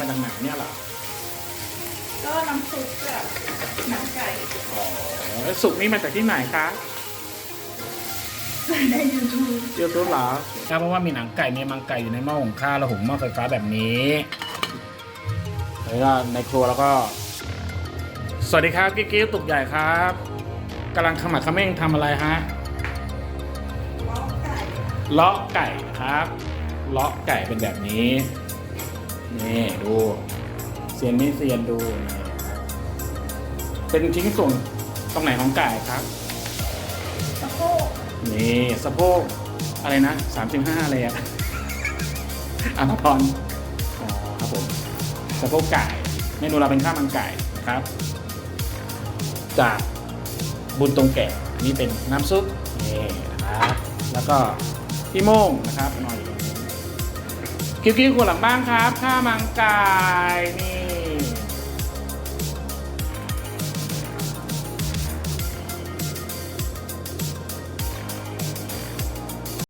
มาจากไหนเนี่ยเหรอก็น้ำซุปแบบหนังไก่อ๋อแล้วสุกนี่มาจากที่ไหนคะในยูทูบยูทูบเหรอครับเพราะว่ามีหนังไก่มีมังไก่อยู่ในหม้อหุงข้าวแล้วหุงหม้อไฟฟ้าแบบนี้แล้วก็ในครัวแล้วก็ สวัสดีครับกิ๊กกิ๊กตุกใหญ่ครับกำลังขมักเขม้งทำอะไรฮะล้อไก่เลาะไก่ครับเลาะไก่เป็นแบบนี้ นี่ดูเซียนไม่เซียนดูนี่เป็นชิ้นส่วนตรงไหนของไก่ครับสะโพกนี่สะโพกอะไรนะสามสิบห้าเลยอะอภพรอ๋อครับผมสะโพกไก่เมนูเราเป็นข้าวมันไก่ครับ จากบุญตรงแก่นี่เป็นน้ำซุปนี่นะครับแล้วก็พี่โม่งนะครับนอนอยู่ตรงนี้ คิวคิวคนหลังบ้านครับ ข้ามันไก่นี่